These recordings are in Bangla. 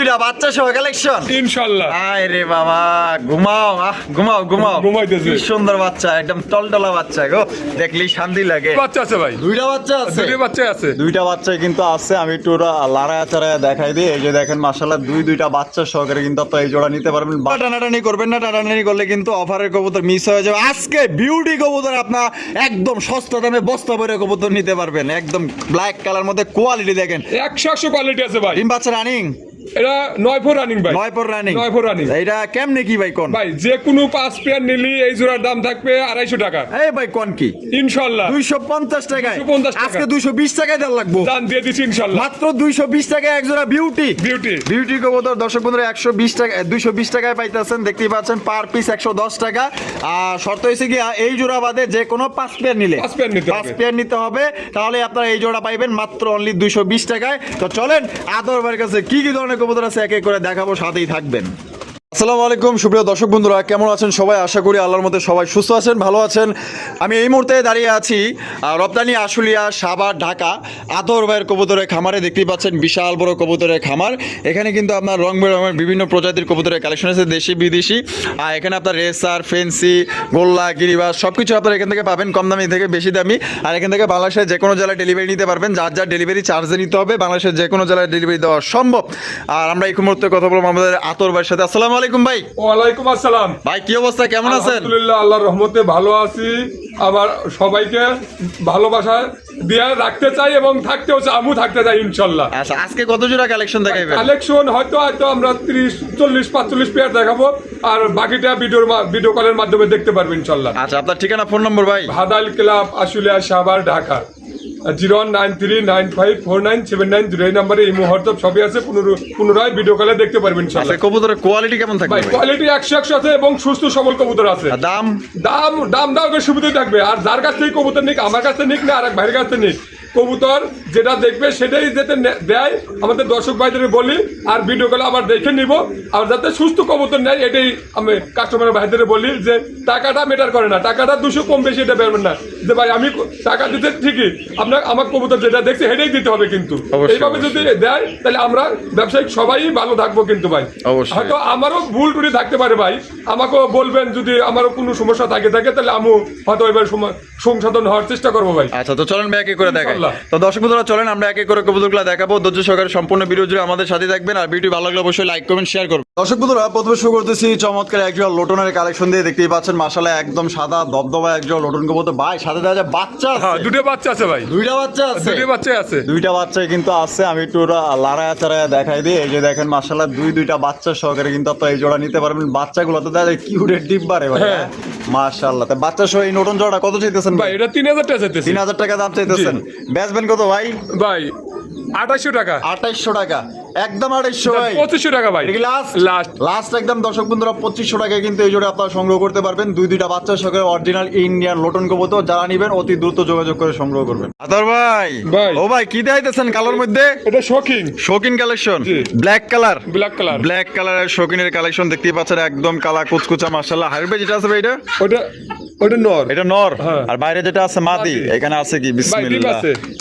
দুইটা বাচ্চা সহ কালেকশন ইনশাল্লাহ। আয় রে বাবা ঘুমাও আহ ঘুমাও ঘুমাও। ঘুমাইতেছে। সুন্দর বাচ্চা একদম টলটলা বাচ্চা গো। দেখলি শান্তি লাগে। বাচ্চা আছে ভাই। দুইটা বাচ্চা আছে? দুটি বাচ্চা আছে। দুইটা বাচ্চা কিন্তু আছে আমি একটু ওরা লাড়ায়া চাড়ায়া দেখাই দিই। এই যে দেখেন দুই দুইটা বাচ্চা সহকারে কিন্তু আপনারা এই জোড়া নিতে পারবেন। টানাটানি করবেন না টানাটানি করলে কিন্তু অফারের কবুতর মিস হয়ে যাবে। আজকে বিউটি কবুতর আপনার একদম সস্তা দামে বস্তা ভরে কবুতর নিতে পারবেন। একদম ব্ল্যাক কালার মধ্যে কোয়ালিটি দেখেন। একশো একশো কোয়ালিটি আছে ভাই। ডিম বাচ্চা রানিং এটা নয় ফোর রানিং ভাই নয় পর রানিং নয় ফোর রানিং কেমনে কি ভাই কোন? ভাই যে কোনো পাঁচ পেয়ার নিলি এই জোড়ার দাম থাকবে আড়াইশো টাকা। এই ভাই কোন কি? ইনশাল্লাহ। দুইশো পঞ্চাশ টাকায়। 250 আজকে দুইশো বিশ টাকায় দেওয়া লাগবো। দাম দিয়ে দিচ্ছি ইনশাল্লাহ। মাত্র দুইশো বিশ টাকায় এক জোড়া বিউটি বিউটি বিউটি কবুতর দর্শক বন্ধুরা একশো বিশ টাকা দুইশো বিশ টাকায় পাইতেছেন। দেখতেই পাচ্ছেন পার পিস একশো দশ টাকা। আর শর্ত হয়েছে কি এই জোড়া বাদে যে কোনো পাঁচ পেয়ার নিলে। পাঁচ পেয়ার নিতে পাঁচ পেয়ার নিতে হবে। তাহলে আপনারা এই জোড়া পাইবেন মাত্র অনলি দুইশো বিশ টাকায়। তো চলেন আদর ভাইয়ের কাছে কি কি ধরনের কবুতর আছে এক এক করে দেখাবো সাথেই থাকবেন। আসসালামু আলাইকুম, সুপ্রিয় দর্শক বন্ধুরা, কেমন আছেন সবাই? আশা করি আল্লাহর মধ্যে সবাই সুস্থ আছেন, ভালো আছেন। আমি এই মুহূর্তে দাঁড়িয়ে আছি রপ্তানি আশুলিয়া সাভার ঢাকা আদর ভাইয়ের কবুতরের খামারে, দেখতেই পাচ্ছেন বিশাল বড় কবুতরের খামার। এখানে কিন্তু আপনার রং বেরঙের বিভিন্ন প্রজাতির কবুতরের কালেকশন আছে, দেশি, বিদেশি। আর এখানে আপনার রেসার, ফেন্সি, গোল্লা, গিরিবাস সব কিছু আপনার এখান থেকে পাবেন, কম দামি থেকে বেশি দামি। আর এখান থেকে বাংলাদেশের যে কোনো জেলায় ডেলিভারি নিতে পারবেন, যার যার ডেলিভারি চার্জে নিতে হবে, বাংলাদেশের যে কোনো জেলায় ডেলিভারি দেওয়া সম্ভব। আর আমরা এই মুহূর্তে কথা বলব আমাদের আতর ভাইয়ের সাথে। আসসালামু আলাইকুম ভাই। ওয়ালাইকুম আসসালাম। ভাই কি অবস্থা? কেমন আছেন? আলহামদুলিল্লাহ আল্লাহর রহমতে ভালো আছি। আবার সবাইকে ভালোবাসা দিয়ে রাখতে চাই এবং থাকতেও চাই আমু থাকতে চাই ইনশাল্লাহ। আচ্ছা আজকে কত জোড়া কালেকশন দেখাইবেন? কালেকশন হয়তো হয়তো আমরা তিরিশ চল্লিশ পাঁচচল্লিশ পেয়ার দেখাবো। আর বাকিটা ভিডিওর ভিডিও কলের মাধ্যমে দেখতে পারব ইনশাল্লাহ। আচ্ছা আপনার ঠিকানা ফোন নম্বর ভাই? Bhadal club Ashulia Savar Dhaka. Zero nine three nine five four nine seven nine zero এই নাম্বারে এই মুহূর্ত সবই আছে পুনর- পুনরায় ভিডিও কলে দেখতে পারবেন আচ্ছা কবুতরের কোয়ালিটি কেমন থাকবে ভাই? কোয়ালিটি একশো একশো আছে এবং সুস্থ সবল কবুতর আছে। দাম? দাম দাম দাম করে সুবিধা থাকবে। আর যার কাছ থেকে কবুতর নিক আমার কাছে নিক না আর এক ভাইয়ের কাছে নিক। কবুতর যেটা দেখবে সেটাই যাতে দেয়। আমাদের দর্শক ভাইদের বলি আর ভিডিও কলে আবার দেখে নিব। আর যাতে সুস্থ কবুতর নেয় এটাই আমি কাস্টমার ভাইদের বলি যে টাকাটা মেটার করে না। টাকাটা দুশো কম বেশি এটা বেরবেন না। যে ভাই আমি টাকা দিতে ঠিকই। আপনার আমার কবুতর যেটা দেখছে সেটাই দিতে হবে কিন্তু। এইভাবে যদি দেয় তাহলে আমরা ব্যবসায়িক সবাই ভালো থাকব কিন্তু ভাই। হয়তো আমারও ভুল টুটি থাকতে পারে ভাই। আমাকেও বলবেন যদি আমারও কোনো সমস্যা থাকে থাকে তাহলে আমি হয়তো এবার সংশোধন হওয়ার চেষ্টা করব ভাই। আচ্ছা তো চলেন ভাই একে করে দেখাই। তো দর্শক বন্ধুরা চলেন আমরা একে করে কবুতরগুলো দেখাবো। ধৈর্য সহকারে সম্পূর্ণ ভিডিও জুড়ে আমাদের সাথে থাকবেন আর ভিডিও ভালো লাগলে অবশ্যই লাইক করবেন শেয়ার করবেন। দর্শক বন্ধুরা প্রথমে শুরু করতেছি চমৎকার একজন লোটনের কালেকশন দিয়ে। দেখতেই পাচ্ছেন মাসালা একদম সাদা দবদবা একজন লোটন কবুতর। ভাই সাথে দেখা যায় বাচ্চা হ্যাঁ আছে দুটো বাচ্চা আছে ভাই। দুইটা বাচ্চা আছে। দুটো বাচ্চা আছে। দুইটা বাচ্চা কিন্তু আছে আমি একটু ওরা লাড়ায়া চাড়ায়া দেখাই দিই। এই যে দেখেন মাসাল্লাহ দুই দুইটা বাচ্চা সহকারে কিন্তু আপনারা এই জোড়া নিতে পারবেন। বাচ্চাগুলো তো দেখা যায় কিউটের ডিব্বা রে ভাই হ্যাঁ। মাশাল্লাহ তা বাচ্চা সহ এই নতুন জোড়া কত চাইতেছেন ভাই ভাই? এটা তিন হাজার টাকা চাইতেছি। তিন হাজার টাকা দাম চাইতেছেন। বেচবেন কত ভাই? ভাই আঠাশশো টাকা। আঠাইশশো টাকা। একদম ভাই। পঁচিশশো টাকা ভাই। লাস্ট লাস্ট লাস্ট একদম দর্শক বন্ধুরা পঁচিশশো টাকায় কিন্তু এই জোড়া আপনারা সংগ্রহ করতে পারবেন। দুই দুইটা বাচ্চা সহকারে অরিজিনাল ইন্ডিয়ান লোটন কবুতর যারা নিবেন অতি দ্রুত যোগাযোগ করে সংগ্রহ করবেন। আদর ভাই। ভাই। ও ভাই কি দেখাইতেছেন কালোর মধ্যে? এটা শৌখিন। শৌখিন collection black colour black colour black কালারের শৌখিনের কালেকশন দেখতেই পাচ্ছেন একদম কালা কুচকুচা মাশাআল্লাহ। হাইব্রিড যেটা আছে ভাই এটা? ওটা ওটা নর। এটা নর। হ্যাঁ। আর বাইরে যেটা আছে মাদি। এখানে আছে কি? বিসমিল্লাহ।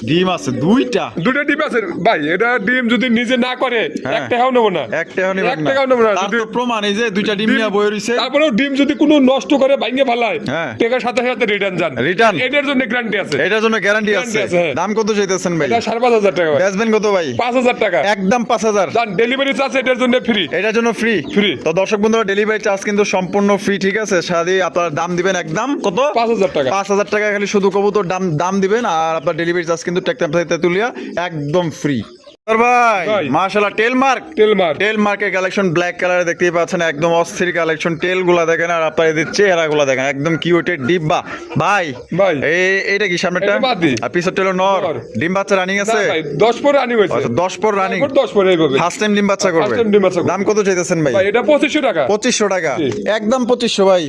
ডিম আছে দুইটা। দুটো ডিম আছে। ভাই এটা ডিম যদি নিজে না করে হ্যাঁ। এক টাকাও নেব না। এক টাকাও নিবেন এক না। টাকাও নেব না। যদি প্রমাণ এই যে দুইটা ডিম নিয়ে রইছে। তারপরেও ডিম যদি কোনো নষ্ট করে ভাঙে ফেলায় হ্যাঁ। টাকার সাথে সাথে রিটার্ন যান। Return? এটার জন্য গ্যারান্টি আছে। এটার জন্য গ্যারান্টি আছে। দাম কত চাইতেছেন ভাই? এটা সাড়ে পাঁচ হাজার টাকা ভাই। বেচবেন কত ভাই? পাঁচ হাজার টাকা। একদম পাঁচ হাজার। ডেলিভারি চার্জ এটার জন্য ফ্রি এটার জন্য ফ্রি Free। তো দর্শক বন্ধুরা ডেলিভারি চার্জ কিন্তু সম্পূর্ণ ফ্রি ঠিক আছে? সাথে আপনার দাম দিবেন একদম কত? পাঁচ হাজার টাকা। পাঁচ হাজার টাকা খালি শুধু কবুতর দাম দাম দিবেন আর আপনার ডেলিভারি চার্জ কিন্তু তেতুলিয়া একদম ফ্রি ভাই। মাশাআল্লাহ কালেকশন ব্ল্যাক কালারে দেখতেই পাচ্ছেন একদম অস্থির কালেকশন দেখেন আর আপনার এদের চেহারা দেখেন একদম কিউটের ডিব্বা। ভাই ভাই। এই এইটা কি সামনেটা এটা আর টেলো নর। ডিম বাচ্চা রানিং আছে? ভাই দশ পরে হয়েছে। আচ্ছা রানিং পরে এইভাবে। ফার্স্ট টাইম ডিম বাচ্চা করবে। time ডিম বাচ্চা দাম কত চাইতেছেন ভাই? এটা টাকা। একদম পঁচিশশো ভাই।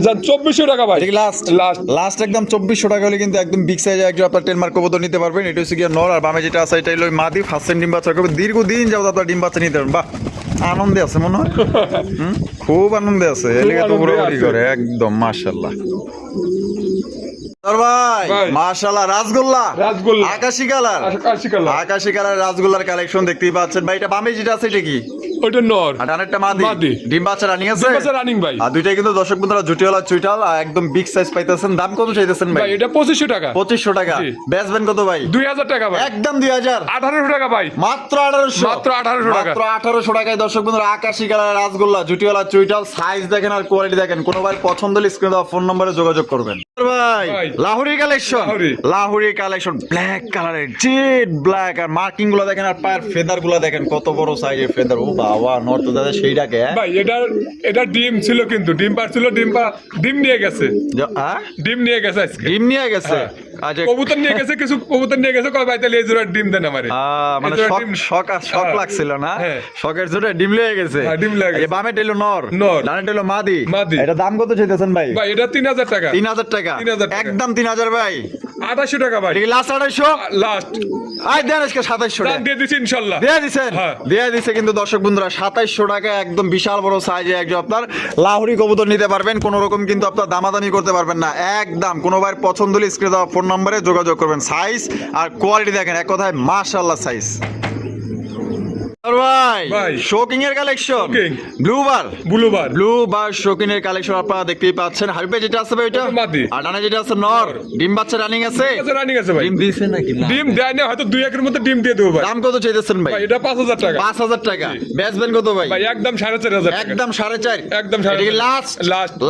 যান চব্বিশশো টাকা ভাই। লাস্ট লাস্ট লাস্ট একদম চব্বিশশো টাকা হলে কিন্তু একদম বিগ সাইজে একজন আপনার টেন মার্ক কবুতর নিতে পারবেন। এটা হচ্ছে গিয়ে নর আর বামে যেটা আছে এটা হলো মাদি ফার্স্ট টাইম ডিম বাচ্চা করবে। দীর্ঘদিন যাবত আপনার ডিম বাচ্চা নিতে পারবেন। বাহ আনন্দে আছে মনে হয়। খুব আনন্দে আছে। এলাকা তো আনন্দে করে একদম মাশাল্লাহ তোর ভাই। ভাই। মাশাআল্লাহ রাসগোল্লা রাসগোল্লা। আকাশি কালার। আকাশি কালার। আকাশি কালার রাসগোল্লার কালেকশন দেখতেই পাচ্ছেন। ভাই এটা বামে যেটা আছে এটা কি? ওইটা নর। আর ডানেরটা মাদি। মাদি। ডিম বাচ্চা রানিং আছে? ডিম বাচ্চা running ভাই। আর দুইটাই কিন্তু দর্শক বন্ধুরা জুটিওয়ালা চুইটাল একদম বিগ সাইজ পাইতেছেন। দাম কত চাইতেছেন ভাই? এটা টাকা। টাকা। জি। বেচবেন কত ভাই? টাকা একদম টাকা মাত্র আঠারোশো। মাত্র 1800 টাকা। মাত্র টাকায় দর্শক বন্ধুরা আকাশি কালার রাসগোল্লা জুটিওয়ালা চুইটাল সাইজ দেখেন আর কোয়ালিটি দেখেন। কোনো ভাই পছন্দ হলে স্ক্রিনে দেওয়া ফোন নম্বরে যোগাযোগ করবেন। ভাই ভাই। Collection Lahori. Lahori collection black কালারের জেড ব্ল্যাক আর মার্কিংগুলো দেখেন আর পায়ের ফেদারগুলো দেখেন কত বড় সাইজের ফেদার ও বাবা নর্থ দাদা সেইটাকে? ভাই এটা এটা ডিম ছিল কিন্তু ডিম পারছিল ডিম পা ডিম নিয়ে গেছে হ্যাঁ? ডিম নিয়ে গেছে আজকে ডিম নিয়ে গেছে। আচ্ছা কবুতর নিয়ে গেছে কিছু কবুতর নিয়ে গেছে কয় ভাই তাহলে এই জোড়া ডিম দেন আমারে মানে হ্যাঁ। লাগছিল না হ্যাঁ। শখের ডিম লেগে গেছে ডিম লেগে গেছে। বামে টেলো নর নর। ডানে টেলো মাদি মাদি। এটা দাম কত চাইতেছেন ভাই ভাই এটা তিন হাজার টাকা তিন হাজার টাকা 3000 টাকা। একদম তিন হাজার ভাই। আঠাশশো টাকা ভাই। লাস্ট আড়াইশো লাস্ট আয় দেন আজকে সাতাইশশো টাকা দিয়ে দিচ্ছি ইনশাল্লাহ। দেয়া দিছেন? হ্যাঁ। দেয়া দিছে কিন্তু দর্শক বন্ধুরা সাতাইশশো টাকা একদম বিশাল বড় সাইজে একজন আপনার লাহুরি কবুতর নিতে পারবেন। কোন রকম কিন্তু আপনার দামাদামি করতে পারবেন না। একদম কোনো ভাইয়ের পছন্দ হলে স্ক্রিনে দেওয়া ফোন নম্বরে যোগাযোগ করবেন। সাইজ আর কোয়ালিটি দেখেন এক কথায় মাশাআল্লাহ সাইজ ভাই ভাই। শোকিং এর collection Shocking। Blue bar blue bar shocking এর কালেকশন আপনারা দেখতেই পাচ্ছেন। হারবে যেটা আছে ভাই ওইটা আর ডানে যেটা আছে নর। ডিম বাচ্চা রানিং আছে? রানিং আছে ভাই। ডিম দিছে নাকি? ডিম দেয় না হয়তো দুই একের মধ্যে ডিম দিয়ে দেবো ভাই। দাম কত চাইতেছেন ভাই? ভাই এটা পাঁচ হাজার টাকা। পাঁচ হাজার টাকা। বেচবেন কত ভাই? ভাই একদম সাড়ে চার হাজার টাকা। একদম সাড়ে চার। একদম সাড়ে লাস্ট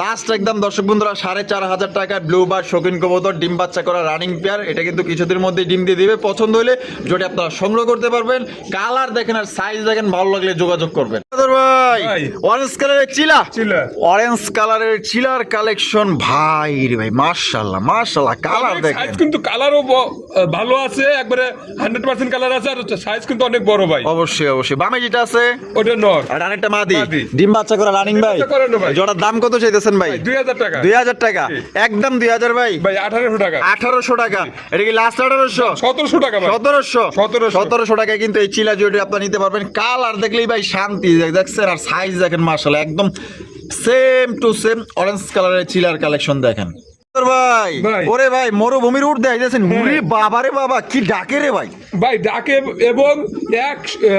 লাস্ট একদম দর্শক বন্ধুরা সাড়ে চার হাজার টাকা ব্লু বার শৌখিন কবুতর ডিম বাচ্চা করা রানিং পেয়ার এটা কিন্তু কিছুদিন মধ্যে ডিম দিয়ে দিবে। পছন্দ হলে যেটা আপনারা সংগ্রহ করতে পারবেন। কালার দেখেন আর সাইজ দেখেন ভালো লাগলে যোগাযোগ করবেন। ভাই ভাই। অরেঞ্জ কালারের চিলা? অরেঞ্জ কালারের চিলার কালেকশন ভাই রে ভাই মার্শাল্লাহ মার্শাল্লাহ কালার দেখেন। সাইজ কিন্তু কালারও ভালো আছে একবারে হান্ড্রেড পার্সেন্ট কালার আছে আর সাইজ কিন্তু অনেক বড় ভাই। অবশ্যই অবশ্যই। বামে যেটা আছে ওটা নর। আর আরেকটা মাদি। ডিম বাচ্চা করা রানিং ভাই। জোড়ার দাম কত চাইতেছেন ভাই? দুই হাজার টাকা। দুই হাজার টাকা। একদম দুই হাজার ভাই। ভাই আঠারোশো টাকা। আঠারোশো টাকা। এটা কি লাস্ট আঠারোশো? সতেরোশো টাকা ভাই। সতেরোশো। 1700 সতেরোশো টাকায় কিন্তু এই চিলা জুয়েলারি আপনারা নিতে পারবেন। কালার দেখলেই ভাই শান্তি দেখছেন আর সাইজ দেখেন মার্শাল একদম সেম টু সেম অরেঞ্জ কালারের চিলার কালেকশন দেখেন। ভাই। ওরে ভাই মরুভূমির উঠ দেখাইতেছেন উরে বাবা রে বাবা কি ডাকে রে ভাই? ভাই ডাকে এবং এক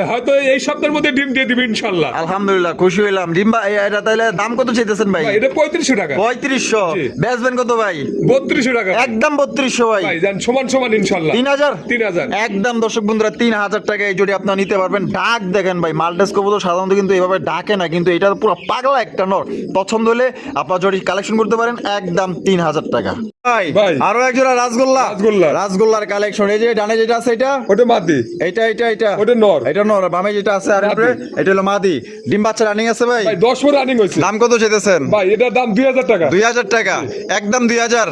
হয়তো এই সপ্তাহের মধ্যে ডিম দিয়ে দিবে ইনশাল্লাহ। আলহামদুলিল্লাহ খুশি হইলাম। ডিম্বা এই- এটা তাহলে দাম কত চাইতেছেন ভাই? ভাই এটা পঁয়ত্রিশশো টাকা। পঁয়ত্রিশশো। বেচবেন কত ভাই? বত্রিশশো টাকা। একদম বত্রিশশো ভাই। ভাই যান সমান সমান ইনশাল্লাহ। তিন হাজার? তিন হাজার। একদম দর্শক বন্ধুরা তিন হাজার টাকা এই জোড়ি আপনারা নিতে পারবেন। ডাক দেখেন ভাই মাল্টেস কবুতর সাধারণত কিন্তু এভাবে ডাকে না কিন্তু এটা পুরো পাগলা একটা নর। পছন্দ হলে আপনার জোড়ি কালেকশন করতে পারেন একদম তিন হাজার টাকা। ভাই। ভাই। আরও এক জোড়া রাসগোল্লা রাসগোল্লা। রাসগোল্লার কালেকশন এই যে ডানে যেটা আছে এটা? ওটা মাদি। এটা এটা এটা ওটা নর। এটা নর বামে যেটা আছে আর। উপরে এটা হলো মাদি। ডিম বাচ্চা রানিং আছে ভাই? ভাই দশ ফোর রানিং হয়েছে দাম কত চেতেছেন ভাই এটার দাম দুই হাজার টাকা। দুই হাজার টাকা। একদম দুই হাজার।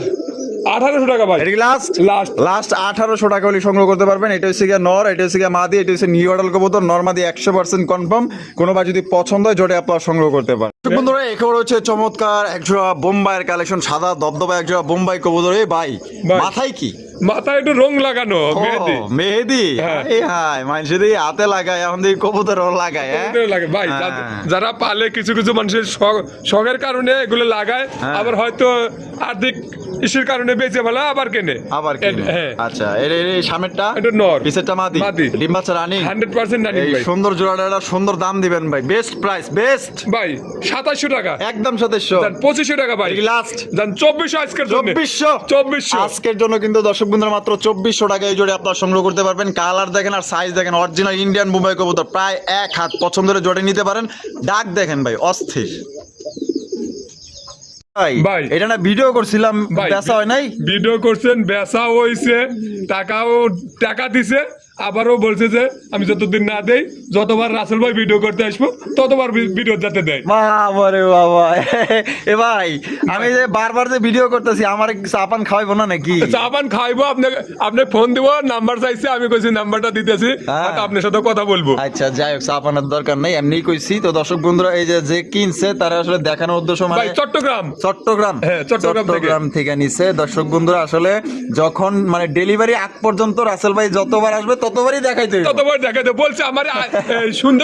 আঠারোশো টাকা ভাই। এটা লাস্ট লাস্ট লাস্ট আঠারোশো টাকা হলে সংগ্রহ করতে পারবেন। এটা হচ্ছে গিয়ে নর এটা হচ্ছে গিয়ে মাদি এটা হচ্ছে নিউ অর্ডাল কবুতর। নর মাদি একশো পার্সেন্ট কনফার্ম কোনোবার যদি পছন্দ হয় জোটে আপনারা সংগ্রহ করতে পারেন। বন্ধুরা এখানে হচ্ছে চমৎকার। একজোড়া বোম্বাইয়ের কালেকশন সাদা দবদবা একজোড়া বোম্বাই কবুতর। এই ভাই। মাথায় কি? মাথায় একটু রং লাগানো মেহেদি। মেহেদি? হ্যাঁ। হাই মানুষ দিয়ে হাতে লাগায় এখন দিয়ে কবুতর লাগায় হ্যাঁ? লাগে। ভাই হ্যাঁ। যারা পালে কিছু কিছু মানুষের শখের কারণে এগুলো লাগায় হ্যাঁ। আবার হয়তো আর্থিক ইস্যুর কারণে বেঁচে ফেলা আবার কেনে। আবার কি এ- হ্যাঁ। আচ্ছা এর এই সামনেরটা এটা নর। পিছেরটা মাদি। ডিম বাচ্চা রানি। হান্ড্রেড পার্সেন্ট রানিং এই ভাই। সুন্দর জোড়াটা সুন্দর দাম দিবেন ভাই। Best price best. ভাই সাতাশশো টাকা। একদম সতেশশো। যান পঁচিশশো টাকা ভাই। লাস্ট যান চব্বিশশো আজকের জন্য। চব্বিশশো। চব্বিশশো। আজকের জন্য কিন্তু দর্শক বন্ধুরা মাত্র চব্বিশশো টাকা এই জোড়ে আপনারা সংগ্রহ করতে পারবেন। কালার দেখেন আর সাইজ দেখেন অরিজিনাল ইন্ডিয়ান মুম্বাই কবুতর প্রায় এক হাত পছন্দের জোড়ে নিতে পারেন। ডাক দেখেন ভাই অস্থির। ভাই ভাই। এটা না ভিডিও করছিলাম ভাই, বেচা হয় নাই? ভিডিও করছেন বেচা হয়েছে টাকাও টাকা দিছে আবারও বলছে যে আমি যতদিন না দেই যতবার রাসেল ভাই ভিডিও করতে আসব ততবার ভিডিও যাতে দেয়। বাবা রে বাবা এ ভাই আমি যে বারবার যে ভিডিও করতেছি আমার চাপান খাওয়াইবো না নাকি? চা পান খাইবো আপনাকে আপনি ফোন দিব নাম্বার চাইছে আমি কইছি নাম্বারটা দিতেছি হ্যাঁ। আপনার সাথে কথা বলব। আচ্ছা যাই হোক চাপানোর দরকার নেই এমনি কইছি। তো দর্শক বন্ধুরা এই যে যে কিনছে তারা আসলে দেখানোর উদ্দেশ্য ভাই মানে চট্টগ্রাম। চট্টগ্রাম। হ্যাঁ, চট্টগ্রাম থেকে। চট্টগ্রাম থেকে নিছে। দর্শক বন্ধুরা আসলে যখন মানে ডেলিভারি আগ পর্যন্ত রাসেল ভাই যতবার আসবে তত ততবারই দেখাইতে ততবার দেখা বলছে আমার আ-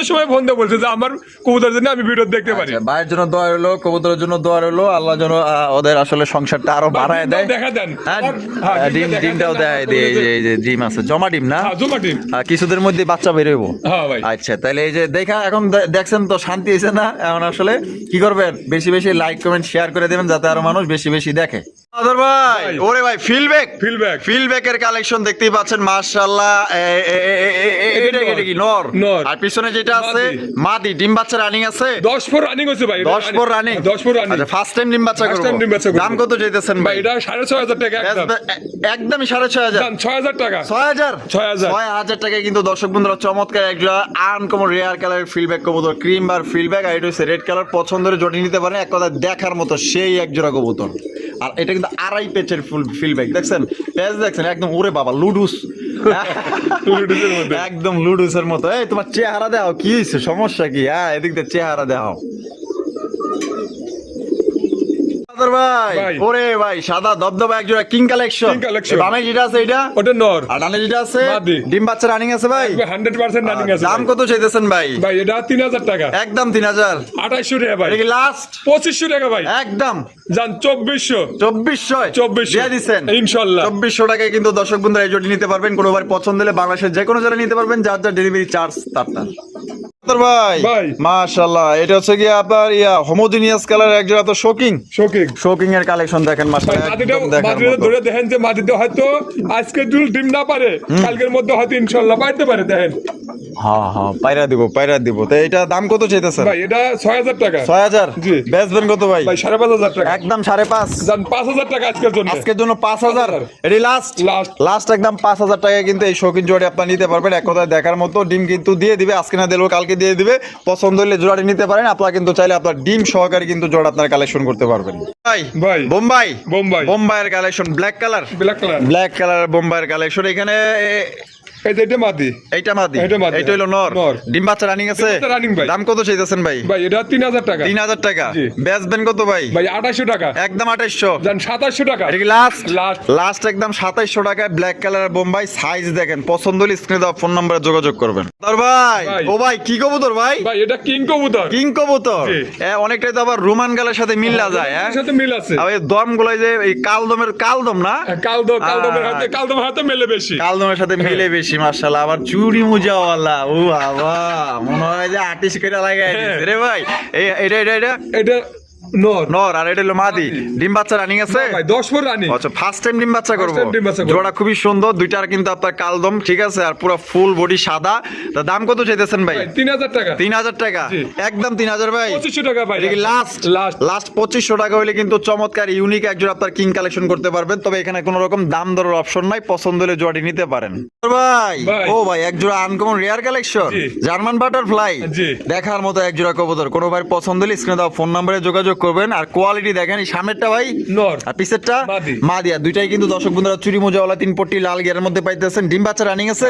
সময় ফোন বলছে যে আমার কবুতর জন্য আমি ভিডিও দেখতে পারি। আচ্ছা, ভাইয়ের জন্য দোয়া রইল কবুতরের জন্য দোয়া রইল আল্লাহ যেন ওদের আসলে সংসারটা আরও বাড়ায় দেয়। দেখা দেন। হ্যাঁ, হ্যাঁ, আহ, ডিম ডিমটাও দেয় দিয়ে এই যে- ডিম আছে জমা ডিম না? হ্যাঁ, জমা ডিম। কিছুদের মধ্যে বাচ্চা বেরোইব হ্যাঁ আচ্ছা তাহলে এই যে দেখা এখন দেখছেন তো শান্তি হয়েছে না? এখন আসলে কি করবেন? বেশি বেশি লাইক কমেন্ট শেয়ার করে দেবেন যাতে আরও মানুষ বেশি বেশি দেখে। আদর ভাই। ওরে ভাই ফিলব্যাক ফিলব্যাক ফিলব্যাকের কালেকশন দেখতেই পাচ্ছেন মাশাআল্লাহ এটা এটা কি নর নর। আর পিছনে যেটা আছে মাদি। মাদি ডিম বাচ্চা রানিং আছে দশ ফোর রানিং হচ্ছে ভাই 10 পর রানিং দশ ফোর রানিং আচ্ছা ফার্স্ট টাইম ডিম বাচ্চা First করব time ডিম বাচ্চা করব। দাম কত চাইতেছেন ভাই ভাই এটা সাড়ে ছয় হাজার টাকা একদম একদমই সাড়ে ছয় হাজার দাম ছয় হাজার টাকা ছয় হাজার 6,000 ছয় কিন্তু দর্শক বন্ধুরা চমৎকার একটা আনকমন রেয়ার কবুতর ক্রিম বার আর এটা হচ্ছে রেড কালার পছন্দের জটি নিতে পারেন এক কথা দেখার মতো সেই এক জোড়া কবুতর আর এটা কিন্তু আড়াই পেচের ফুল ফিলব্যাক দেখছেন পেজ দেখছেন একদম ওরে বাবা লুডুস। একদম লুডুসের মতো। এই, তোমার চেহারা দেখাও, কি সমস্যা কি? হ্যাঁ এদিক দিয়ে চেহারা দেখাও। ভাই। ভাই। ওরে ভাই সাদা দবদবা এক জোড়া কিং কালেকশন। বামে যেটা আছে এটা? ওটা নর। আর ডানে যেটা আছে? ডিম বাচ্চা রানিং আছে ভাই? হান্ড্রেড পার্সেন্ট রানিং আছে দাম কত চাইতেছেন ভাই? ভাই এটা তিন হাজার টাকা। একদম টাকা ভাই। এটা লাস্ট টাকা ভাই। একদম। যান চব্বিশশো। চব্বিশশো। 2400 দিয়ে দিচ্ছেন ইনশাল্লাহ। চব্বিশশো টাকায় কিন্তু দর্শক বন্ধুরা এই নিতে পারবেন। কোনো ভাই পছন্দ হলে বাংলাদেশের যে কোনো জায়গায় নিতে পারবেন। যার যার ডেলিভারি চার্জ তার। ভাই। ভাই। মাশাআল্লাহ এটা হচ্ছে কি আপনার ইয়া হোমোজিনিয়াস কালার এক জোড়া তো শোকিং শোকিং শোকিং এর কালেকশন দেখেন মাশাআল্লাহ মাদিটা একদম দেখার মতো। ধরে দেখেন যে মাদিটা হয়তো আজকে যদি ডিম না পারে কালকের মধ্যে হয়তো ইনশাল্লাহ পাইতে পারে দেখেন। হ্যাঁ হ্যাঁ পায়রা দিব পায়রা দিব। তো এটা দাম কত চাইতেছেন? ভাই এটা ছয় হাজার টাকা। ছয় হাজার? জি। বেচবেন কত ভাই? ভাই সাড়ে পাঁচ হাজার টাকা। একদম টাকা আজকের জন্য। আজকের জন্য। এটি লাস্ট Last। লাস্ট একদম পাঁচ হাজার টাকা কিন্তু এই শৌখিন জোড়ি আপনার নিতে পারবেন। এক কথায় দেখার মতো ডিম কিন্তু দিয়ে দিবে। আজকে না দিলেও কালকে দিয়ে দিবে। পছন্দ হলে জোড়াটি নিতে পারেন। আপনারা কিন্তু চাইলে আপনার ডিম সহকারে কিন্তু জোড়া আপনার কালেকশন করতে পারবেন। ভাই ভাই। বোম্বাই। বোম্বাই। বোম্বাইয়ের collection black colour black colour black colour বোম্বাইয়ের কালেকশন এখানে এ- এটা মাদি। এইটা মাদি। এইটা মাদি, এইটা হলো নর। নর। ডিম বাচ্চা রানিং আছে? ডিম ভাই। দাম কত চাইতেছেন ভাই? ভাই এটা তিন হাজার টাকা। তিন হাজার টাকা। বেচবেন কত ভাই? ভাই আঠাশশো টাকা। একদম আঠাইশশো। যান সাতাশশো টাকা। এটা কি লাস্ট লাস্ট একদম সাতাইশশো টাকায় ব্ল্যাক কালার বোম্বাই। সাইজ দেখেন পছন্দ হলে স্ক্রিনে দেওয়া ফোন নম্বরে যোগাযোগ করবেন। তোর ভাই। ও ভাই কি কবুতর ভাই? ভাই এটা কিং কবুতর। কিং কবুতর। অনেকটাই তো আবার রোমান গালের সাথে মিল্লা যায় হ্যাঁ? সাথে মিল আছে। আর এই দম গুলাই যে এই কালদমের কালদম না? কালদম কালদমের। হাতে কালদমের হাতে মেলে বেশি। কালদমের সাথে মিলে বেশি। মার্শাল্লাহ আবার চুরি মুজাওয়ালা। ও বাবা, মনে হয় যে আর্টিস্ট কেটে লাগাই। রে ভাই এটা এটা এটা? এটা নর। নর আর এটা হলো মাদি। ডিম বাচ্চা রানিং আছে? ভাই দশ ফোর রানি আচ্ছা ফার্স্ট টাইম ডিম বাচ্চা করব। time ডিম বাচ্চা করব। জোড়া খুবই সুন্দর দুইটার কিন্তু আপনার কালদম ঠিক আছে? আর পুরো ফুল বডি সাদা। তা দাম কত চাইতেছেন ভাই? তিন হাজার টাকা। তিন হাজার টাকা? একদম তিন হাজার ভাই। পঁচিশশো টাকা ভাই। লাস্ট লাস্ট লাস্ট পঁচিশশো টাকা হলে কিন্তু চমৎকার ইউনিক একজন আপনার কিং কালেকশন করতে পারবেন। তবে এখানে কোনো রকম দাম দরের অপশন নাই পছন্দ হলে জোড়াটি নিতে পারেন। ভাই। ও ভাই এক জোড়া uncommon rare collection German butterfly. দেখার মতো এক জোড়া কবুতর। কোনো ভাই পছন্দ হলে স্ক্রিনে দেওয়া ফোন নম্বরে যোগাযোগ করবেন। আর কোয়ালিটি দেখেন এই সামনেরটা ভাই নর। আর পিছেরটা মাদি। মাদিয়া দুইটাই কিন্তু দর্শক বন্ধুরা চুরি মোজাওয়ালা তিন পট্টি লাল গিয়ারের মধ্যে পাইতেছেন। ডিম বাচ্চা রানিং আছে?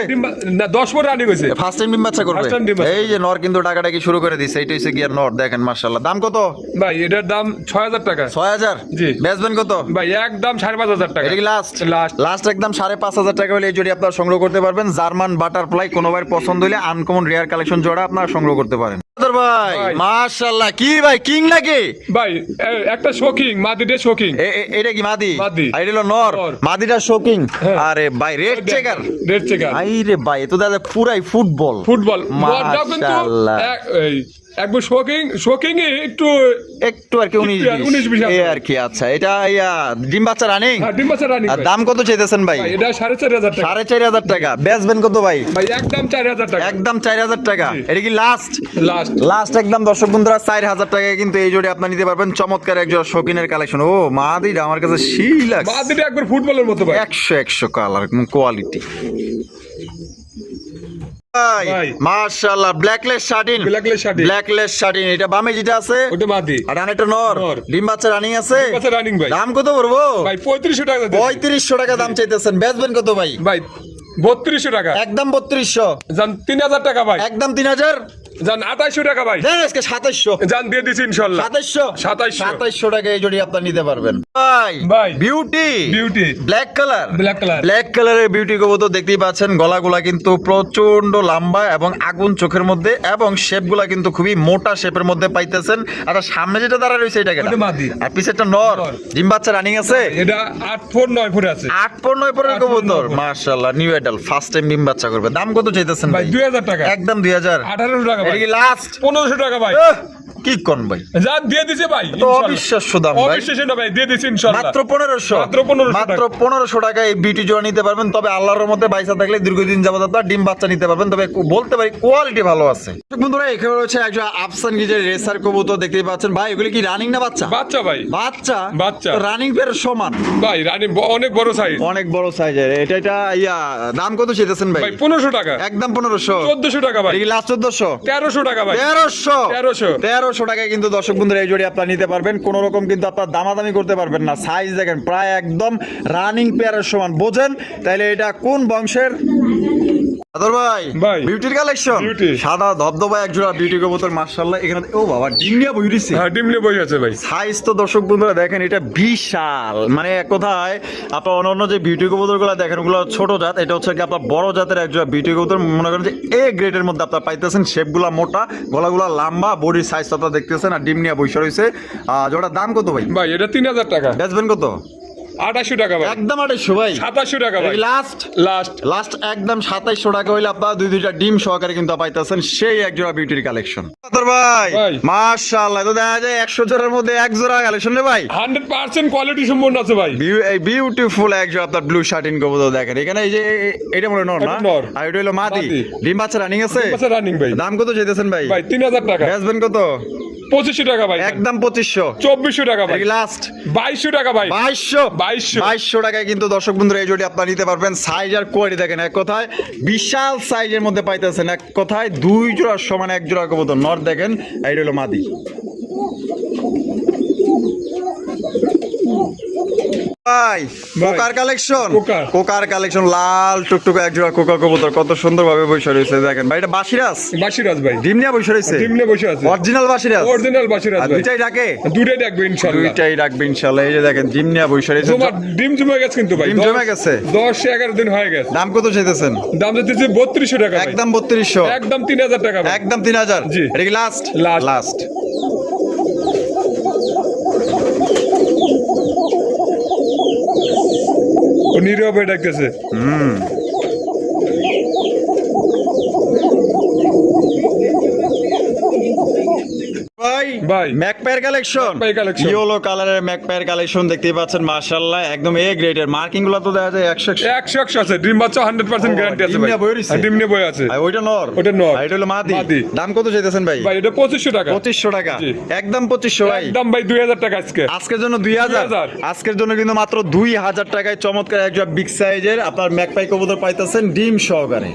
না দশ ফোর রানি হয়েছে। ফার্স্ট টাইম ডিম বাচ্চা করবে। এই যে নর কিন্তু টাকাটাকি শুরু করে দিছে এইটা হচ্ছে গিয়ার নর দেখেন মার্শাল্লাহ দাম কত? ভাই এটার দাম ছয় হাজার টাকা। ছয় হাজার? জি। বেচবেন কত? ভাই একদম সাড়ে পাঁচ হাজার টাকা। এটা কি লাস্ট লাস্ট লাস্ট একদম সাড়ে পাঁচ হাজার টাকা হলে এই জোড়ি আপনার সংগ্রহ করতে পারবেন। জার্মান বাটারফ্লাই কোনো ভাই পছন্দ হলে আনকমন রেয়ার কালেকশন জোড়া আপনার সংগ্রহ করতে পারেন। ভাই। মার্শাল্লাহ কি ভাই কিং নাকি ভাই একটা শোকিং মাদিটে এটা কি মাদি মাদি। এটা হলো নর। মাদিটা শোকিং হ্যাঁ। আরে ভাই রেড চেকার রেড চেকার আই ভাই তো দাদা পুরাই ফুটবল ফুটবল মাশাআল্লাহ। একবার শোকিং শোকিং একটু একটু আর কি উনিশ একটু আর 19 বিশ এই আর কি আচ্ছা। এটা ইয়া ডিম বাচ্চা রানিং হ্যাঁ, ডিম বাচ্চা রানি আর দাম কত চাইতেছেন ভাই? এটা সাড়ে চার হাজার টাকা। সাড়ে চার হাজার টাকা। বেচবেন কত ভাই? ভাই একদম চার হাজার টাকা। একদম চার হাজার টাকা। এটা কি লাস্ট লাস্ট লাস্ট একদম দর্শক বন্ধুরা চার হাজার টাকায় কিন্তু এই জোড়ে আপনার নিতে পারবেন। চমৎকার একজন শৌখিনের কালেকশন ও মাদিটা আমার কাছে সেই লাগছে মাদিটা একবার ফুটবলের মতো ভাই। একশো একশো কালার কোয়ালিটি। ভাই। মার্শাল্লাহ blackless satin Blackless satin. Blackless satin এটা বামে যেটা আছে ওটা মাদি আর ডানেরটা নর। নর। ডিম বাচ্চা রানিং আছে। বাচ্চা রানিং ভাই। দাম কত পড়ব? ভাই পঁয়ত্রিশশো টাকা দাম চাইতেছেন। বেচবেন কত ভাই? ভাই বত্রিশশো টাকা। একদম বত্রিশশো। তিন হাজার টাকা ভাই। একদম তিন হাজার? টাকা ভাই। আজকে যান দিয়ে ইনশাল্লাহ। টাকা এই জড়ি আপনার নিতে পারবেন। Beauty beauty black colour black colour black কালারের বিউটি কবুতর দেখতেই পাচ্ছেন গলাগুলা কিন্তু প্রচণ্ড লম্বা এবং আগুন চোখের মধ্যে এবং শেপগুলা কিন্তু খুবই মোটা শেপের মধ্যে পাইতেছেন। আর সামনে যেটা দাঁড়া রয়েছে এটা কেটা? আর পিছেরটা নর। নর। ডিম বাচ্চা রানিং আছে? এটা আট ফুট নয় ফুট আছে। আট পর নয় পরের আট পর নয় কবুতর মাশাআল্লাহ নিউ এডাল ফার্স্ট টাইম ডিম বাচ্চা করবে। দাম কত চাইতেছেন ভাই টাকা। একদম দুই হাজার। আঠারোশো টাকা এটা কি লাস্ট পনেরোশো টাকা ভাই। কি কোন ভাই? যা দিয়ে দিছে ভাই তো অবিশ্বাস্য দাম ভাই। অবিশ্বাস্য না ভাই দিয়ে দিছি ইনশাল্লাহ মাত্র পনেরোশো। মাত্র 1500 মাত্র টাকা। পনেরোশো টাকা এই বিউটি জোড়া নিতে পারবেন। তবে আল্লাহর মধ্যে বাইসা থাকলে দীর্ঘদিন যাবত আপনার ডিম বাচ্চা নিতে পারবেন। তবে বলতে পারি কোয়ালিটি ভালো আছে। বন্ধুরা এখানে রয়েছে একজন আফসান গিজের রেসার কবুতর দেখতেই পাচ্ছেন। ভাই এগুলি কি রানিং না বাচ্চা? বাচ্চা ভাই। বাচ্চা? বাচ্চা। রানিং পের সমান। ভাই রানী অনেক বড় সাইজ অনেক বড় সাইজের এটা এটা ইয়া দাম কত চেয়েছেন ভাই? টাকা। একদম পনেরোশো। চোদ্দশো টাকা ভাই। লাস্ট চোদ্দশো? তেরোশো টাকা ভাই। তেরোশো। 1300 তেরোশো টাকায় কিন্তু দর্শক বন্ধুরা এই জোড়ি আপনারা নিতে পারবেন। কোন রকম কিন্তু আপনার দামাদামি করতে পারবেন না। সাইজ দেখেন প্রায় একদম রানিং পেয়ারের সমান। বোঝেন? তাইলে এটা কোন বংশের? আদর ভাই ভাই। বিউটির কালেকশন সাদা ধবধবা এক জোড়া বিউটি কবুতর মাশাআল্লাহ। এখানে ও বাবা বইরিছে হ্যাঁ ডিমলে বই আছে ভাই। সাইজ তো দর্শক বন্ধুরা দেখেন এটা বিশাল। মানে এক কথায় আপনার যে বিউটি দেখেন ওগুলো ছোট জাত এটা হচ্ছে কি আপনার বড় জাতের একজন বিউটি কবুতর। মনে করেন যে এ গ্রেডের মধ্যে আপনার পাইতেছেন শেপগুলা মোটা গলাগুলা লম্বা বডির সাইজ আপনারা দেখতেছেন আর ডিম নিয়ে বৈশা রয়েছে। যেটা দাম কত ভাই? ভাই এটা তিন হাজার টাকা। বেচবেন কত? আঠাশশো টাকা ভাই। একদম আড়াইশো ভাই। সাতাশশো টাকা ভাই। লাস্ট লাস্ট লাস্ট একদম সাতাইশশো টাকা হইলে আপনার দুই দুইটা ডিম সহকারে কিন্তু পাইতেছেন। সেই এক জোড়া বিউটির কালেকশন ভাই ভাই। মাশাআল্লাহ তো দেখা যায় একশো জোড়ার মধ্যে এক জোড়া কালেকশন রে ভাই। হান্ড্রেড পার্সেন্ট কোয়ালিটি সম্পূর্ণ আছে ভাই। বিউ- এই বিউটিফুল আপনার ব্লু শার্টিন কবুতর দেখেন। এখানে এই যে এটা মনে হয় নর না? আর এটা হলো মাদি। মাদি। ডিম বাচ্চা রানিং আছে? রানিং ভাই। দাম কত চাইতেছেন ভাই? ভাই তিন হাজার টাকা। বেচবেন কত? পঁচিশশো টাকা ভাই। একদম পঁচিশশো। চব্বিশশো টাকা ভাই। লাস্ট বাইশশো টাকা ভাই। বাইশশো। বাইশশো। টাকায় কিন্তু দর্শক বন্ধুরা এই জোটি আপনারা নিতে পারবেন। সাইজ আর কোয়ালিটি দেখেন, এক কথায় বিশাল সাইজের মধ্যে পাইতেছেন, এক কথায় দুই জোড়ার সমান এক জোড়া কবুতর। নর দেখেন, এইটা হলো মাদি। ভাই। কোকার কালেকশন কোকার। কালেকশন লাল টুকটুক এক জোড়া কোকা কবুতর কত সুন্দর ভাবে বসে রয়েছে দেখেন। ভাই এটা বাসিরাস বাসিরাজ ভাই। ডিম নিয়ে বসে রয়েছে? বসে আছে। অরিজিনাল বাসিরাস অরিজিনাল বাসিরাজ ভাই। দুইটাই ডাকে? ডাকবে দুইটাই ডাকবে এই যে দেখেন ডিম নিয়ে বসে রয়েছে। তোমার ডিম জমে গেছে কিন্তু ভাই। ডিম জমে গেছে? দশ এগারো দিন হয়ে গেছে। দাম কত চাইতেছেন? দাম দিতেছে বত্রিশশো টাকা একদম বত্রিশশো। একদম তিন হাজার টাকা একদম তিন হাজার? জি। এটা কি লাস্ট লাস্ট নীরবে ডাকতেছে। ভাই ভাই। ম্যাকপায়ার কালেকশন। ইয়েলো কালারের ম্যাকপায়ার কালেকশন দেখতেই পাচ্ছেন মাশাআল্লাহ একদম এ গ্রেডের মার্কিংগুলো তো দেখা যায় একশো একশো। একশো আছে ডিম বাচ্চা হান্ড্রেড পার্সেন্ট ও, গ্যারান্টি আছে ডিম ভাই। নিয়ে বই হ্যাঁ, ডিম নিয়ে বই আছে। আর ওইটা নর। ওটা নর। আর এটা হলো মাদি। দাম কত চাইতেছেন ভাই? ভাই এটা পঁচিশশো টাকা। পঁচিশশো টাকা। একদম পঁচিশশো ভাই। একদম ভাই দুই হাজার টাকা আজকে। আজকের জন্য দুই হাজার। 2000 আজকের জন্য কিন্তু মাত্র দুই হাজার টাকায় চমৎকার একজন বিগ সাইজের আপনার ম্যাকপাই কবুতর পাইতেছেন ডিম সহকারে।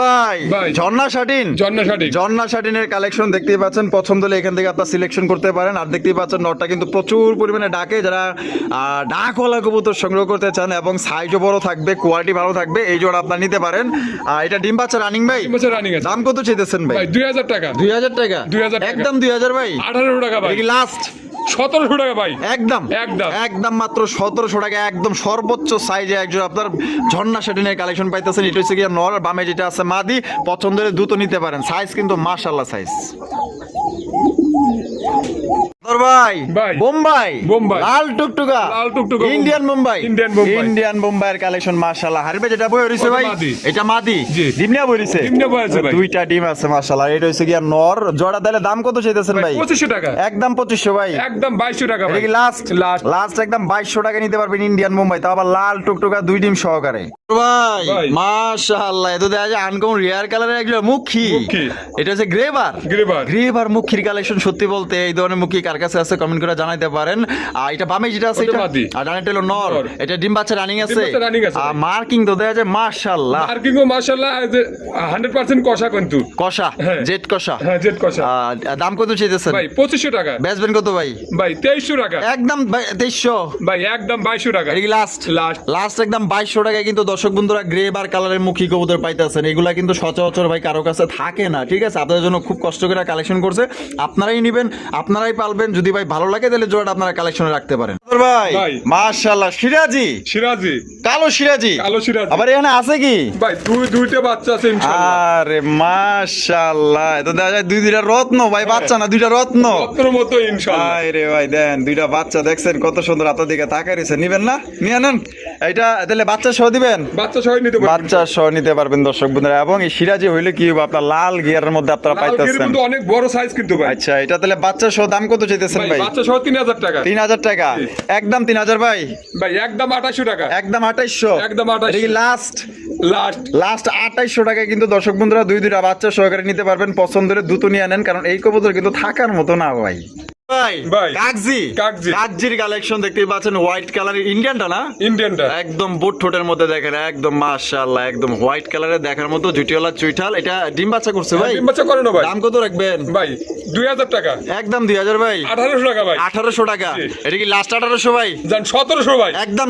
ভাই ভাই। ঝর্ণা শাটিন? জন্না সঠিক ঝর্ণা শাটিনের কালেকশন দেখতেই পাচ্ছেন। পছন্দ হলে এখান থেকে আপনার সিলেকশন করতে পারেন। আর দেখতেই পাচ্ছেন নটটা কিন্তু প্রচুর পরিমাণে ডাকে। যারা ডাকওয়ালা কবুতর সংগ্রহ করতে চান এবং সাইজও বড় থাকবে কোয়ালিটি ভালো থাকবে এই জোড়া আপনার নিতে পারেন। আর এটা ডিম বাচ্চা রানিং ভাই? রানিং দাম কত চাইতেছেন ভাই? দুই হাজার টাকা। দুই হাজার টাকা? 2000 টাকা। একদম দুই হাজার ভাই? আঠারোশো টাকা ভাই। লাস্ট সতেরোশো টাকা ভাই। একদম। একদম। একদম মাত্র সতেরোশো টাকা একদম সর্বোচ্চ সাইজে একজন আপনার ঝর্ণা সেটিনের কালেকশন পাইতেছেন। এটা হচ্ছে গিয়ে নর বামে যেটা আছে মাদি পছন্দের দ্রুত নিতে পারেন। সাইজ কিন্তু মাশাল্লাহ সাইজ ভাই? ভাই। বোম্বাই? বোম্বাই। লাল টুকটুকা? লাল টুকটুকা Indian Bombay Indian Bombay. Indian বোম্বাইয়ের কালেকশন মাশাল্লাহ হারবে যেটা বই রইছে ভাই এটা মাদি। ডিম নিয়ে বই রইছে? ডিম নিয়ে বই আছে ভাই। দুইটা ডিম আছে মাশাল্লাহ এটা হচ্ছে গিয়া নর। জোড়া তাহলে দাম কত চাইতেছেন ভাই পঁচিশশো টাকা। একদম পঁচিশশো ভাই। একদম বাইশশো টাকা ভাই। লাস্ট লাস্ট লাস্ট একদম বাইশশো টাকা নিতে পারবেন ইন্ডিয়ান মুম্বাই তাও আবার লাল টুকটুকা দুই ডিম সহকারে। ভাই ভাই। মাশাআল্লাহ। এত দেখা যায় আনকমন রিয়ার কালারের একজন মুখী। মুখী। এটা হচ্ছে গ্রেভার গ্রেভার গ্রেভার মুখির কালেকশন সত্যি বলতে এই ধরনের মুখী কার কাছে আছে কমেন্ট করে জানাইতে পারেন। আর এটা বামে যেটা আছে এটা। আর ডানেটা হলো নর। এটা ডিম বাচ্চা রানিং আছে। আর মার্কিং তো দেখা যায় মাশাআল্লাহ। কিন্তু মার্শাল্লাহ হান্ড্রেড পার্সেন্ট কষা কিন্তু। কষা হ্যাঁ। জেট কষা। হ্যাঁ জেট কষা। আর দাম কত চাইতেছেন? ভাই পঁচিশশো টাকা। বেচবেন কত ভাই? ভাই তেইশশো টাকা। একদম তেইশশো। ভাই একদম বাইশশো টাকা। এটা কি লাস্ট লাস্ট লাস্ট একদম বাইশশো টাকায় কিন্তু দর্শক বন্ধুরা গ্রে বার কালারের মুখী কবুতর পাইতেছেন। এগুলা কিন্তু সচরাচর ভাই কারও কাছে থাকে না ঠিক আছে? আপনাদের জন্য খুব কষ্ট করে কালেকশন করছে। আপনারাই নেবেন আপনারাই পালবেন। পারবেন যদি ভাই ভালো লাগে তাহলে জোড়াটা আপনারা কালেকশনে রাখতে পারেন। ভাই ভাই। মাশাআল্লাহ সিরাজি? সিরাজি। কালো সিরাজি? কালো সিরাজি। আবার এখানে আছে কি? ভাই দুই দুইটা বাচ্চা আছে ইনশাআল্লাহ। আরে মাশাআল্লাহ এটা দেখা যায় দুই দুইটা রত্ন ভাই বাচ্চা না দুইটা রত্ন? রত্নের মতো ইনশাআল্লাহ। আয় রে ভাই দেন দুইটা বাচ্চা দেখছেন কত সুন্দর আপনার দিকে তাকাই রয়েছে। নিবেন না? নিয়ে নেন। এইটা তাহলে বাচ্চা সহ দিবেন? বাচ্চা সহ নিতে পারবে বাচ্চা সহ নিতে পারবেন দর্শক বন্ধুরা। এবং এই সিরাজি হইলে কি হবে আপনার লাল গিয়ারের মধ্যে আপনারা পাইতেছেন। কিন্তু অনেক বড় সাইজ কিন্তু ভাই। আচ্ছা এটা তাহলে বাচ্চা সহ দাম কত চাইতেছেন ভাই বাচ্চা সহ তিন হাজার টাকা। তিন হাজার টাকা। একদম তিন হাজার ভাই? ভাই একদম আঠাশশো টাকা। একদম আঠাইশশো। একদম 2800 লাস্ট লাস্ট কিন্তু দর্শক বন্ধুরা দুই দুইটা বাচ্চা সহকারে নিতে পারবেন। পছন্দের দুটো নিয়ে আনেন কারণ এই কবুতর কিন্তু থাকার মতো না ভাই। কালেকশন দেখতেই পাচ্ছেন হোয়াইট ইন্ডিয়ানটা না? ইন্ডিয়ানটা একদম বুট ঠোঁটের মধ্যে দেখেন একদম মাশাআল্লাহ একদম হোয়াইট দেখার মতো জুটিওয়ালা চুইঠাল। এটা ডিম বাচ্চা করছে ভাই? ডিম বাচ্চা করে না ভাই। দাম কত রাখবেন? ভাই টাকা। একদম দুই হাজার ভাই। আঠারোশো টাকা ভাই। আঠারোশো টাকা। এটা কি লাস্ট আঠারোশো ভাই? যান সতেরোশো ভাই। একদম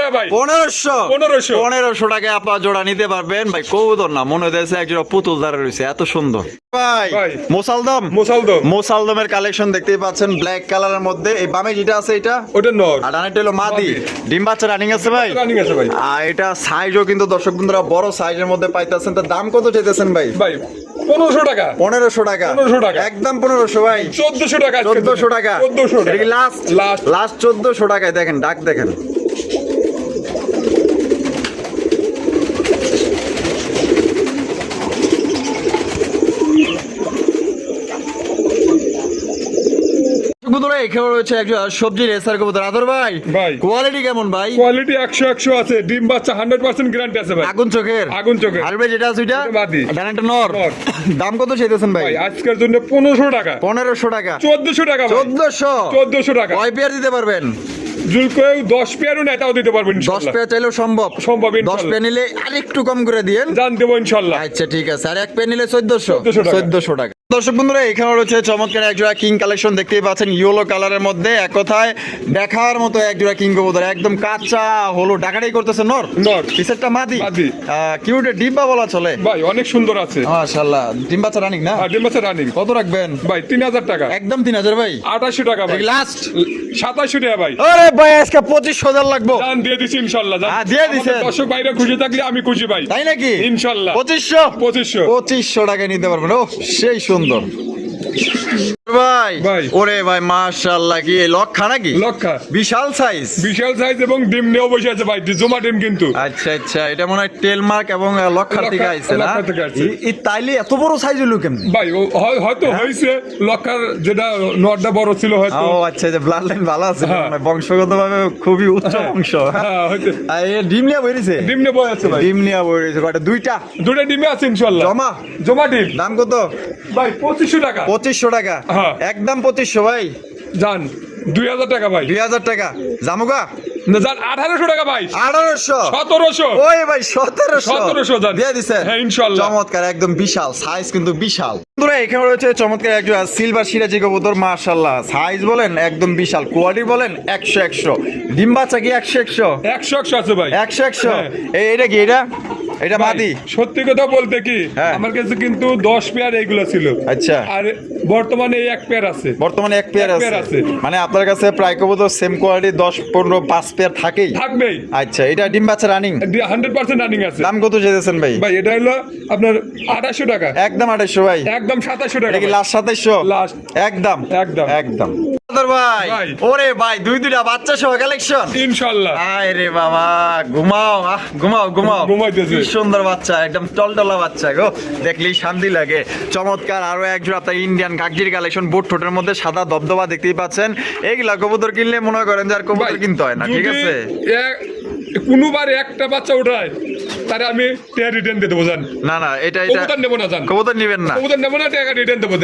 টাকা ভাই। পনেরোশো। 1500 পনেরোশো টাকায় আপনার জোড়া নিতে পারবেন। ভাই কৌদর না মনে হয়েছে একজোড়া পুতুল দ্বারা রয়েছে এত সুন্দর। ভাই ভাই। মোসালদম। মোসালদমের কালেকশন দেখতেই পাচ্ছেন ব্ল্যাক কালারের মধ্যে। এই বামে যেটা আছে এটা? ওটা নর। আর হলো মাদি। ডিম বাচ্চা রানিং আছে ভাই? রানিং আছে ভাই। আর এটা সাইজও কিন্তু দর্শক বন্ধুরা বড় সাইজের মধ্যে পাইতেছেন। তার দাম কত চাইতেছেন ভাই? ভাই পনেরোশো টাকা। পনেরোশো টাকা। 1500 টাকা। একদম পনেরোশো ভাই। চোদ্দশো টাকা চোদ্দশো টাকা। চোদ্দশো লাস্ট লাস্ট লাস্ট চোদ্দশো টাকায় দেখেন ডাক দেখেন। বন্ধুরা এখানে রয়েছে একজন সবজি রেসার কবুতর। আদর ভাই ভাই। কোয়ালিটি কেমন ভাই? কোয়ালিটি একশো একশো আছে। ডিম বাচ্চা হান্ড্রেড পার্সেন্ট গ্যারান্টি আছে ভাই। আগুন চোখের? আগুন চোখের। আর ভাই যেটা আছে ওইটা। ডানাটা নর। দাম কত চাইতেছেন ভাই? ভাই আজকের জন্য পনেরোশো টাকা। পনেরোশো টাকা। চোদ্দশো টাকা ভাই। চোদ্দশো? চোদ্দশো টাকা। কয় পেয়ার দিতে পারবেন? জুলকেও দশ পেয়ারও নেয় তাও দিতে পারবেন দশ ইনশাল্লাহ। পেয়ার চাইলেও সম্ভব। সম্ভব, দশ ইনশাল্লাহ। পেয়ার নিলে আরেকটু কম করে দিয়েন। জান দেবো ইনশাল্লাহ। আচ্ছা ঠিক আছে। আর এক পেয়ার নিলে চোদ্দশো। 1400 টাকা। টাকা দর্শক বন্ধুরা এখানে রয়েছে চমৎকার একজোড়া কিং কালেকশন দেখতেই পাচ্ছেন ইয়েলো কালারের মধ্যে। এক কথায় দেখার মতো একজোড়া কিং কবুতর একদম কাঁচা হলো ডাকাটাই করতেছে নর? নর। পিসেরটা মাদি? মাদি। কিউটে ডিব্বা বলা চলে। ভাই অনেক সুন্দর আছে। মাশাআল্লাহ ডিম বাচ্চা রানিক না? আর ডিম বাচ্চা রানিং কত রাখবেন? ভাই তিন হাজার টাকা। একদম তিন হাজার ভাই। আঠাশশো টাকা ভাই। লাস্ট সাতাশশো টাকা ভাই। আরে ভাই আজকে পঁচিশ হাজার লাগবো। জান দিয়ে দিচ্ছি ইনশাল্লাহ। জান। হ্যাঁ, দিয়ে। আমাদের দর্শক বাইরে খুশি থাকলে আমি খুশি ভাই। তাই নাকি? ইনশাল্লাহ। পঁচিশশো? পঁচিশশো। পঁচিশশো টাকায় নিতে পারবেন। ও সেই সুন্দর ভাই ভাই। ওরে ভাই মাশাআল্লাহ কি এই লক্ষা নাকি? লক্ষা। বিশাল সাইজ বিশাল সাইজ এবং ডিম নিয়েও বসে আছে ভাই জমা ডিম কিন্তু। আচ্ছা আচ্ছা এটা মনে হয় টেল এবং লক্ষার থেকে আইছে না? লক্ষার থেকে আইছে। এই- এই তাইলে এত বড় সাইজ হলো কেমনি? ভাই হয়তো? লক্ষার যেটা নটটা বড় ছিল হয়তো। ও আচ্ছা যে ব্লাড লাইন ভালো আছে হ্যাঁ। মানে বংশগতভাবে খুবই উচ্চ বংশ হ্যাঁ ডিম নিয়ে বইরেছে ডিম নিয়ে বসে আছে ভাই। ডিম নিয়ে বইরেছে কয়টা? দুইটা? দুটো ডিমে আছে ইনশাল্লাহ জমা? জমা ডিম? দাম কত? ভাই পঁচিশশো টাকা। পঁচিশশো টাকা। একদম পঁচিশশো ভাই। জান দুই হাজার টাকা ভাই। দুই হাজার টাকা। জামুগা? আঠারোশো টাকা ভাই। আঠারোশো? সতেরোশো। ওই ভাই সতেরোশো। 1700 দিয়ে দিছেন হ্যাঁ, ইনশাল্লাহ। চমৎকার একদম বিশাল। সাইজ কিন্তু বিশাল। বন্ধুরা এখানে রয়েছে চমৎকার একজন সিলভার সিরাজি কবুতর মার্শাল্লাহ সাইজ বলেন একদম বিশাল। কোয়ালিটি বলেন একশো একশো। ডিম বাচ্চা কি একশো একশো? একশো একশো আছে ভাই। একশো একশো। হ্যাঁ। এটা কি এটা? এটা মাদি সত্যি কথা বলতে কি হ্যাঁ। আমার কাছে কিন্তু দশ পেয়ার এইগুলো ছিল। আচ্ছা। আর বর্তমানে এই এক পেয়ার আছে। বর্তমানে এক পেয়ার আছে। মানে আপনার কাছে প্রায় কবুতর সেম কোয়ালিটি দশ পনেরো পাঁচ পেয়ার থাকেই? থাকবেই। আচ্ছা এটা ডিম বাচ্চা রানিং হান্ড্রেড পার্সেন্ট রানিং আছে। দাম কত চেয়েছেন ভাই? ভাই এটা হলো আপনার আঠাশশো টাকা। একদম আঠাইশো ভাই। একদম সাতাশশো টাকা এটা কি লাস্ট সাতাইশো Last। একদম। একদম। একদম। ভাই। ভাই। ওরে ভাই দুই দুইটা বাচ্চা সহ কালেকশন ইনশাল্লাহ। আয় বাবা ঘুমাও আহ ঘুমাও ঘুমাও। ঘুমাইতেছে। সুন্দর বাচ্চা একদম টলটলা বাচ্চা গো। দেখলেই শান্তি লাগে। চমৎকার আরও একজন আপনার ইন্ডিয়ান কাকজির কালেকশন বুট ঠোঁটের মধ্যে সাদা দবদবা দেখতেই পাচ্ছেন। এইগুলা কবুতর কিনলে মনে করেন যে আর কবুতর কিনতে হয় না ঠিক আছে? কোনোবার একটা বাচ্চা উঠায় তারে আমি টেয়ার রিটার্ন দিয়ে দেবো জান। না না এটা এটা কবুতর নেব না জান। কবুতর নিবেন না। কবুতর নেব না টাকা রিটার্ন দেবো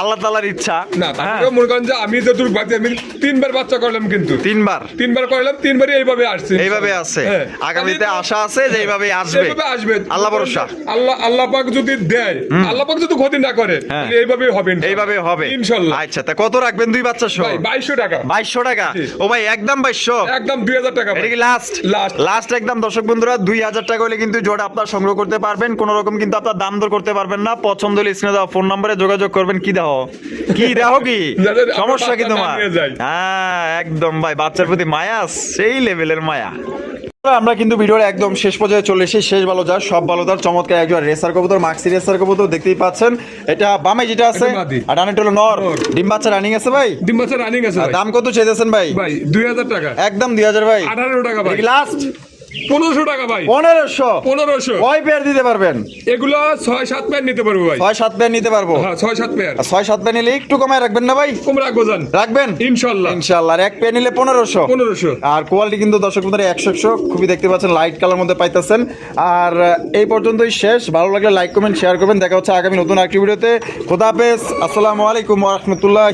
আল্লাহ ইচ্ছা। না হ্যাঁ, তারপরে মনে করেন যে আমি যতটুকু আমি তিনবার বাচ্চা করলাম কিন্তু। তিনবার। তিনবার করলাম তিনবারই এইভাবে আসছে। এইভাবে আছে হ্যাঁ। আগামীতে আশা আছে যে এইভাবে আসবে। এইভাবে আসবে। আল্লাহ ভরসা। আল্লাহ আল্লাহ পাক যদি দেয় আল্লাহ পাক যদি ক্ষতি না করে হ্যাঁ। এইভাবে হবে। এইভাবে হবে। ইনশাল্লাহ। আচ্ছা তা কত রাখবেন দুই বাচ্চা সহ? ভাই বাইশশো টাকা। বাইশশো টাকা? ও ভাই একদম বাইশশো? একদম দুই হাজার টাকা এটা কি লাস্ট Last। লাস্ট একদম দর্শক বন্ধুরা দুই হাজার টাকা টাকা হলে কিন্তু জোড়া আপনার সংগ্রহ করতে পারবেন। কোনো রকম কিন্তু আপনার দাম দর করতে পারবেন না। পছন্দ হলে স্ক্রিনে দেওয়া ফোন নম্বরে যোগাযোগ করবেন। কি দাও কি দেখো কি? সমস্যা কি তোমার? হ্যাঁ একদম ভাই। বাচ্চার প্রতি মায়া সেই লেভেলের মায়া। আমরা কিন্তু ভিডিওর একদম শেষ পর্যায়ে চলে এসেছি। শেষ ভালো যার সব ভালো তার। চমৎকার একজন রেসার কবুতর মাক্সি রেসার কবুতর দেখতেই পাচ্ছেন। এটা বামে যেটা আছে আর ডানেটা হলো নর। ডিম বাচ্চা রানিং আছে ভাই? ডিম বাচ্চা রানিং আছে দাম কত চেয়েছেন ভাই? ভাই দুই হাজার টাকা। একদম দুই হাজার ভাই। আঠারো টাকা ভাই। লাস্ট পনেরোশো টাকা ভাই। পনেরোশো? পনেরোশো। কয় পেয়ার দিতে পারবেন? এগুলো ছয় সাত নিতে পারব ভাই। ছয় সাত পেয়ার নিতে পারব? হ্যাঁ ছয় সাত প্যান্ট আর ছয় সাত পেয়ার নিলে একটু কমায় রাখবেন না ভাই? কম রাখব যান রাখবেন? ইনশাল্লাহ। ইনশাল্লাহ। আর এক পেয়ার নিলে পনেরোশো? পনেরোশো। আর কোয়ালিটি কিন্তু দর্শক বন্ধুরা একশো একশো। খুবই দেখতে পাচ্ছেন লাইট কালার মধ্যে পাইতেছেন। আর এই পর্যন্তই শেষ। ভালো লাগলে লাইক কমেন্ট শেয়ার করবেন। দেখা হচ্ছে আগামী নতুন একটি ভিডিওতে। খোদা হাফেজ। আসসালামু আলাইকুম রহমতুল্লাহ